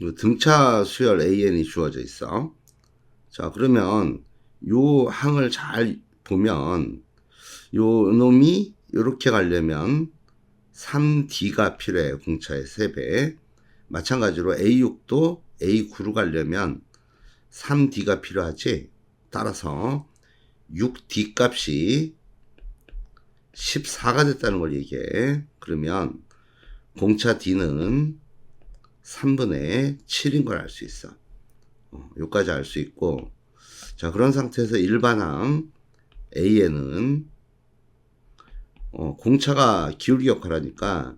요 등차 수열 AN이 주어져 있어. 자, 그러면 요 항을 잘 보면 요 놈이 요렇게 가려면 3D가 필요해. 공차의 3배. 마찬가지로 A6도 A9로 가려면 3D가 필요하지. 따라서 6D 값이 14가 됐다는 걸 얘기해. 그러면 공차 D는 3분의 7인 걸 알 수 있어. 어, 여기까지 알 수 있고. 자, 그런 상태에서 일반항 AN은 어, 공차가 기울기 역할하니까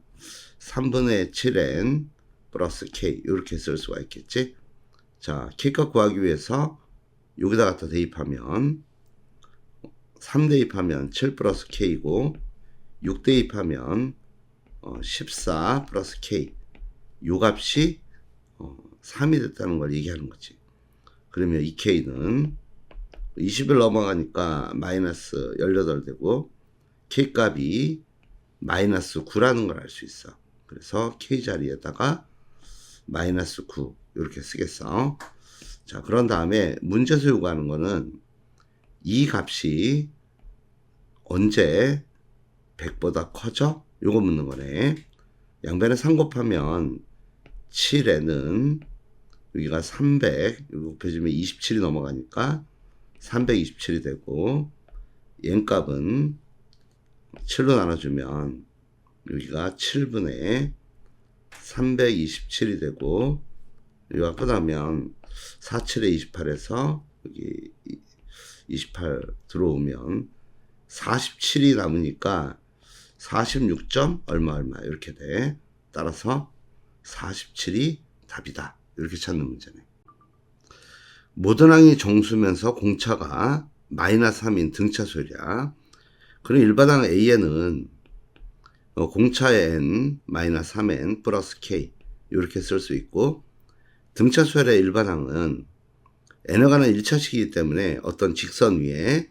3분의 7n 플러스 k 이렇게 쓸 수가 있겠지. 자, k값 구하기 위해서 여기다 갖다 대입하면 3 대입하면 7 플러스 k고 6 대입하면 어, 14 플러스 k 요 값이 어, 3이 됐다는 걸 얘기하는 거지. 그러면 이 k는 20을 넘어가니까 마이너스 18 되고 k 값이 마이너스 9라는 걸 알 수 있어. 그래서 k 자리에다가 마이너스 9 이렇게 쓰겠어. 자, 그런 다음에 문제에서 요구하는 거는 이 값이 언제 100보다 커져? 요거 묻는 거네. 양변에 3 곱하면 7에는 여기가 300, 여기 곱해주면 27이 넘어가니까 327이 되고 n 값은 7로 나눠주면 여기가 7분의 327이 되고 여기가 끝나면 47에 28에서 여기 28 들어오면 47이 남으니까 46점 얼마 얼마 이렇게 돼. 따라서 47이 답이다. 이렇게 찾는 문제네. 모든 항이 정수면서 공차가 마이너스 3인 등차 소리야. 그럼 일반항 AN은 어, 공차의 n 마이너스 3n 플러스 k 이렇게 쓸 수 있고 등차 수열의 일반항은 n에 관한 1차식이기 때문에 어떤 직선 위에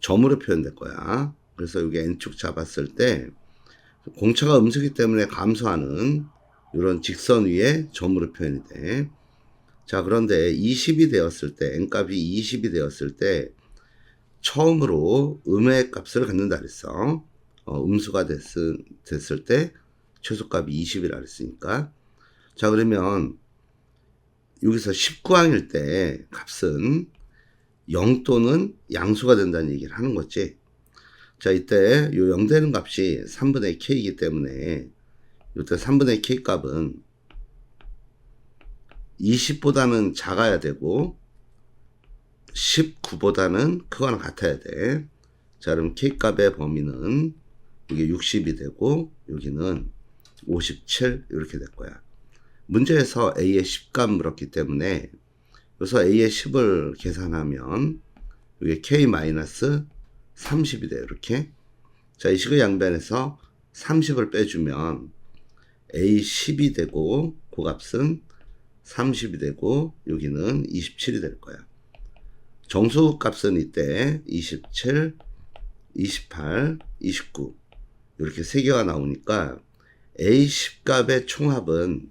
점으로 표현될 거야. 그래서 여기 n축 잡았을 때 공차가 음수기 때문에 감소하는 이런 직선 위에 점으로 표현이 돼. 자, 그런데 20이 되었을 때, n값이 20이 되었을 때, 처음으로 음의 값을 갖는다 그랬어. 어, 음수가 됐, 됐을 때, 최소값이 20이라 그랬으니까. 자, 그러면, 여기서 19항일 때 값은 0 또는 양수가 된다는 얘기를 하는 거지. 자, 이때 요 0 되는 값이 3분의 k이기 때문에 이때 3분의 k 값은 20보다는 작아야 되고 19보다는 크거나 같아야 돼. 자, 그럼 k 값의 범위는 이게 60이 되고 여기는 57 이렇게 될 거야. 문제에서 a의 10값 물었기 때문에 여기서 a의 10을 계산하면 이게 k 마이너스 30이 돼요. 이렇게. 자, 이 식의 양변에서 30을 빼주면 a 10이 되고 그 값은 30이 되고 여기는 27이 될 거야. 정수 값은 이때 27, 28, 29 이렇게 세 개가 나오니까 a 10 값의 총합은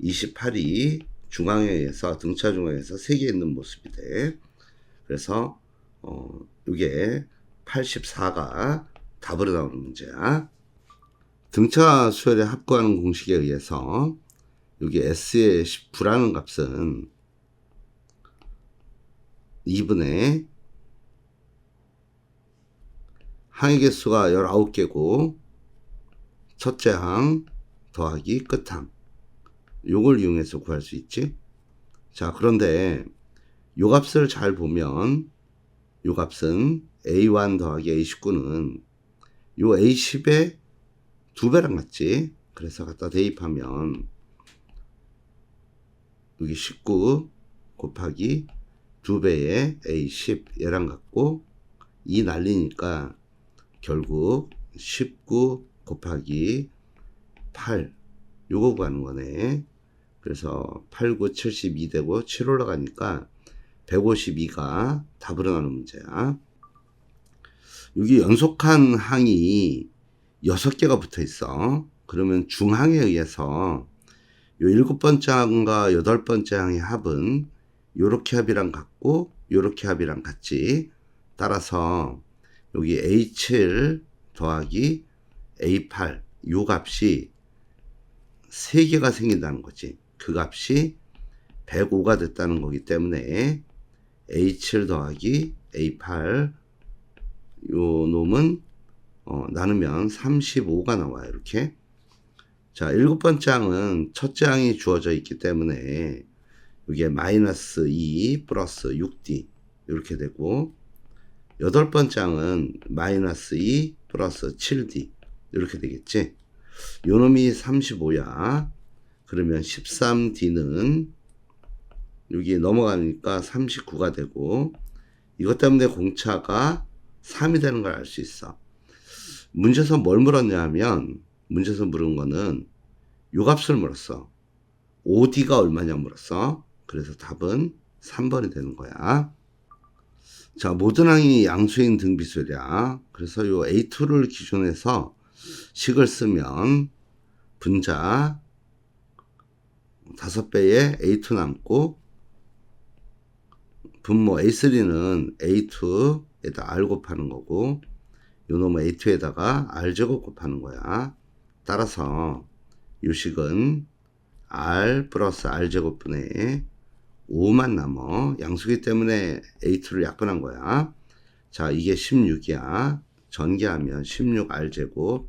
28이 중앙에서 등차 중앙에서 세 개 있는 모습이 돼. 그래서 어 이게 84가 답으로 나오는 문제야. 등차 수열에 합구하는 공식에 의해서 여기 S의 19라는 값은 2분의 항의 개수가 19개고 첫째 항 더하기 끝항 요걸 이용해서 구할 수 있지. 자, 그런데 요 값을 잘 보면 요 값은 A1 더하기 A19는 요 A10의 두 배랑 같지. 그래서 갖다 대입하면 여기 19 곱하기 두 배의 A10 얘랑 같고 이 날리니까 결국 19 곱하기 8 요거 구하는 거네. 그래서 8, 9, 72 되고 7 올라가니까 152가 답으로 나오는 문제야. 여기 연속한 항이 6개가 붙어 있어. 그러면 중항에 의해서 요 일곱 번째 항과 여덟 번째 항의 합은 요렇게 합이랑 같고 요렇게 합이랑 같지. 따라서 여기 A7 더하기 A8 요 값이 세 개가 생긴다는 거지. 그 값이 105가 됐다는 거기 때문에 A7 더하기 A8 요 놈은 어, 나누면 35가 나와요. 이렇게. 자, 일곱 번째 항은 첫째 항이 주어져 있기 때문에 이게 마이너스 2 플러스 6D 이렇게 되고 여덟 번째 항은 마이너스 2 플러스 7D 이렇게 되겠지. 요 놈이 35야. 그러면 13D는 여기 넘어가니까 39가 되고 이것 때문에 공차가 3이 되는 걸 알 수 있어. 문제에서 뭘 물었냐 하면 문제에서 물은 거는 요 값을 물었어. OD가 얼마냐 물었어. 그래서 답은 3번이 되는 거야. 자, 모든 항이 양수인 등비수랴. 그래서 요 A2를 기준해서 식을 쓰면 분자 5배에 A2 남고 분모 A3는 A2에다 R 곱하는 거고 요 놈은 A2에다가 R제곱 곱하는 거야. 따라서 요 식은 R 플러스 R제곱분의 5만 남어. 양수기 때문에 A2를 약분한 거야. 자, 이게 16이야. 전개하면 16R제곱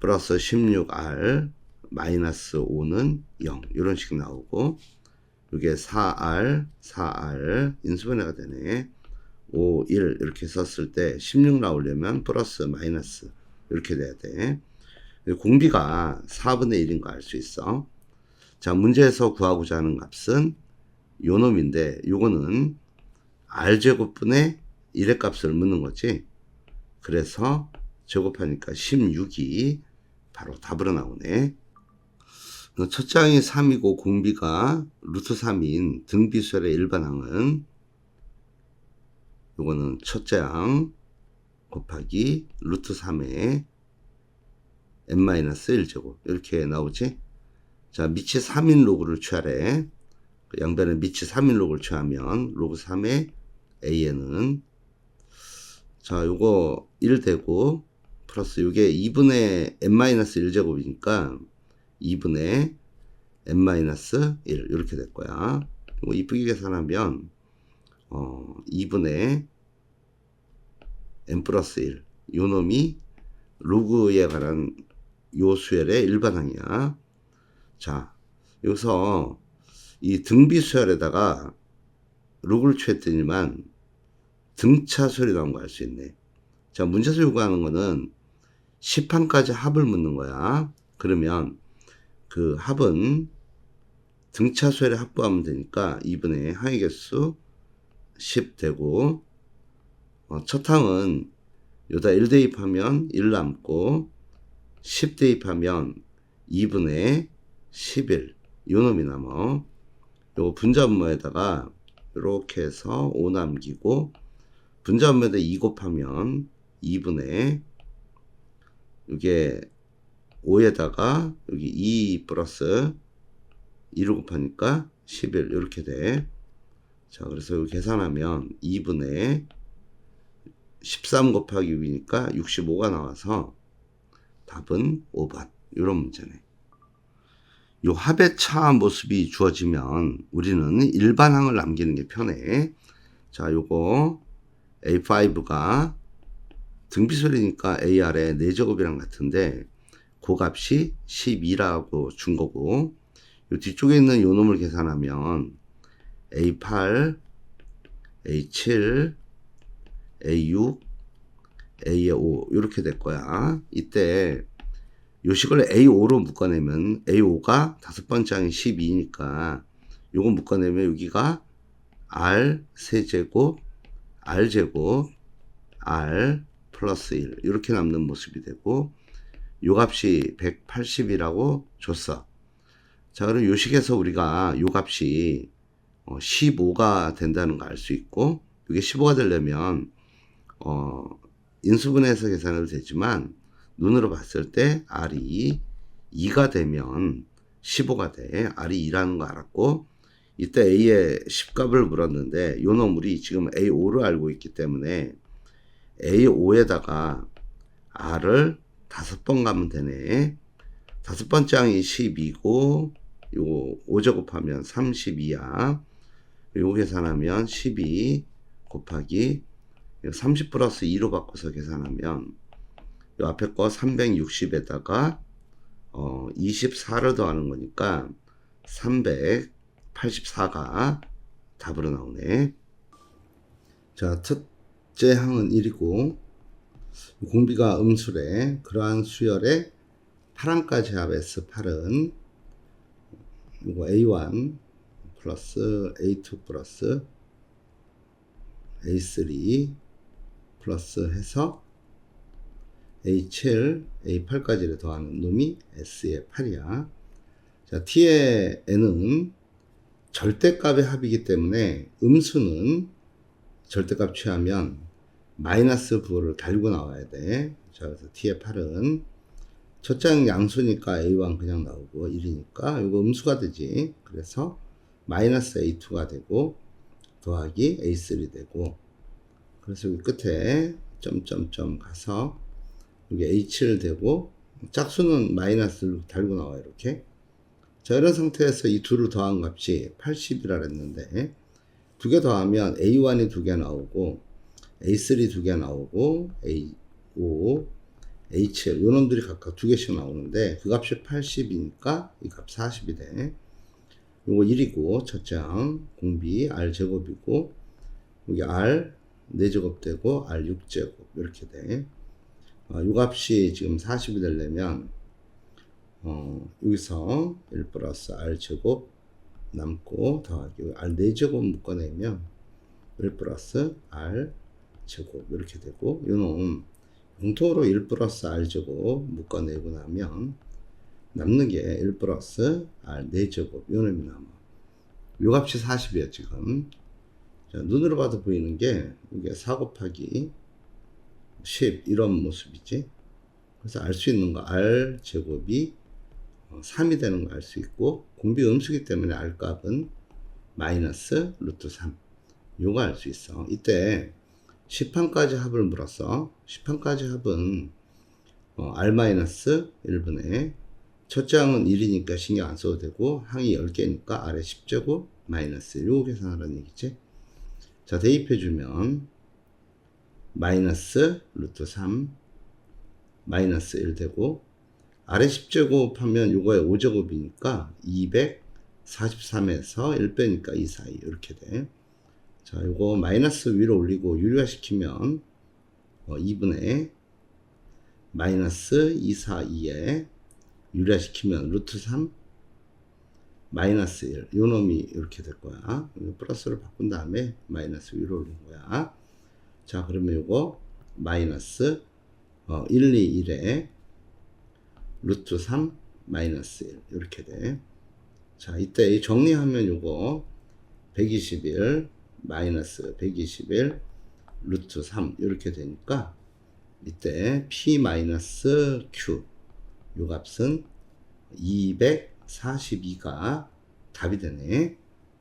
플러스 16R 마이너스 5는 0. 이런 식 나오고 이게 4R, 4R 인수분해가 되네. 5, 1 이렇게 썼을 때 16 나오려면 플러스 마이너스 이렇게 돼야 돼. 공비가 4분의 1인 거 알 수 있어. 자, 문제에서 구하고자 하는 값은 요 놈인데 요거는 r제곱분의 1의 값을 묻는 거지. 그래서 제곱하니까 16이 바로 답으로 나오네. 첫 장이 3이고 공비가 루트 3인 등비수열의 일반항은 요거는 첫째 항 곱하기 루트 3의 n-1제곱 이렇게 나오지. 자, 밑이 3인 로그를 취하래. 그 양변에 밑이 3인 로그를 취하면 로그 3의 an은 자, 요거 1 되고 플러스 요게 2분의 n-1제곱이니까 2분의 n-1 이렇게 될 거야. 이거 이쁘게 계산하면 어, 2분의 n 플러스 1. 요 놈이 로그에 관한 요 수열의 일반항이야. 자, 여기서 이 등비 수열에다가 로그를 취했더니만 등차 수열이 나온 거 알 수 있네. 자, 문제에서 요구하는 거는 10항까지 합을 묻는 거야. 그러면 그 합은 등차 수열에 합부하면 되니까 2분의 항의 개수 10 되고 어, 첫 항은 여기다 1 대입하면 1 남고 10 대입하면 2분의 11 요놈이 남어. 요거 분자분모에다가 이렇게 해서 5 남기고 분자분모에다 2 곱하면 2분의 이게 5에다가 여기 2 플러스 2를 곱하니까 11 이렇게 돼. 자, 그래서 계산하면 2분의 13 곱하기 6이니까 65가 나와서 답은 5번. 이런 문제네. 요 합의 차 모습이 주어지면 우리는 일반항을 남기는 게 편해. 자, 요거 A5가 등비소리니까 AR의 4제곱이랑 같은데 그 값이 12라고 준 거고 요 뒤쪽에 있는 요 놈을 계산하면 A8, A7, A6, A5 이렇게 될 거야. 이때 요식을 A5로 묶어내면 A5가 다섯 번째 항이 12니까 요거 묶어내면 여기가 R 세제곱 R제곱 R 플러스 1 이렇게 남는 모습이 되고 요 값이 180이라고 줬어. 자 그럼 요식에서 우리가 요 값이 15가 된다는 걸 알 수 있고 이게 15가 되려면 어 인수분해해서 계산해도 되지만 눈으로 봤을 때 R이 2가 되면 15가 돼. R이 2라는 거 알았고 이때 A의 10값을 물었는데 요 놈이 지금 A5를 알고 있기 때문에 A5에다가 R을 다섯 번 가면 되네. 다섯 번째 항이 12고 요거 5 제곱하면 32야. 요거 계산하면 12 곱하기 30 플러스 2로 바꿔서 계산하면 요 앞에 거 360에다가 어 24를 더하는 거니까 384가 답으로 나오네. 자, 첫째 항은 1이고 공비가 음수래. 그러한 수열의 8항까지 합 S8은 이거 A1 플러스 A2 플러스 A3 플러스 해서 A7, A8까지를 더하는 놈이 S의 8이야. 자, T의 N은 절대값의 합이기 때문에 음수는 절대값 취하면 마이너스 부호를 달고 나와야 돼. 자, 그래서 T의 8은 첫 장 양수니까 A1 그냥 나오고 1이니까 이거 음수가 되지. 그래서 마이너스 A2가 되고 더하기 A3 되고 그래서 여기 끝에 점점점 가서 여기 H를 대고 짝수는 마이너스를 달고 나와요 이렇게. 자 이런 상태에서 이 둘을 더한 값이 80이라 그랬는데 두 개 더하면 A1이 두 개 나오고 A3 두 개 나오고 A5 H 요 놈들이 각각 두 개씩 나오는데 그 값이 80이니까 이 값 40이 돼 요거 1이고 첫째 항 공비 R 제곱이고 여기 R 4제곱 되고 R 6제곱 이렇게 돼. 어, 요 값이 지금 40이 되려면 어, 여기서 1 플러스 R 제곱 남고 더하기 R 4제곱 묶어내면 1 플러스 R 제곱 이렇게 되고 요놈 공통으로 1 플러스 R 제곱 묶어내고 나면 남는 게 1 플러스 R 4제곱 요 놈이 남아 요 값이 40이에요 지금. 자, 눈으로 봐도 보이는 게 이게 4 곱하기 10 이런 모습이지. 그래서 알 수 있는 거 R 제곱이 3이 되는 거 알 수 있고 공비 음수기 때문에 R 값은 마이너스 루트 3 요거 알 수 있어. 이때 10항까지 합을 물었어. 10항까지 합은 어, R 마이너스 1분의 첫째 항은 1이니까 신경 안 써도 되고 항이 10개니까 R의 10제곱 마이너스 요거 계산하라는 얘기지 자 대입해주면 마이너스 루트 3 마이너스 1 되고 아래 10제곱 하면 요거의 5제곱이니까 243에서 1 빼니까 2 사이 이렇게 돼. 자 요거 마이너스 위로 올리고 유리화시키면 어, 2분의 마이너스 2 4 2에 유리화시키면 루트 3 마이너스 1. 요 놈이 이렇게 될 거야. 플러스를 바꾼 다음에 마이너스 위로 올린 거야. 자, 그러면 요거 마이너스 어, 1, 2, 1에 루트 3 마이너스 1 이렇게 돼. 자, 이때 정리하면 요거 121 마이너스 121 루트 3 이렇게 되니까 이때 p 마이너스 q 요 값은 242가 답이 되네.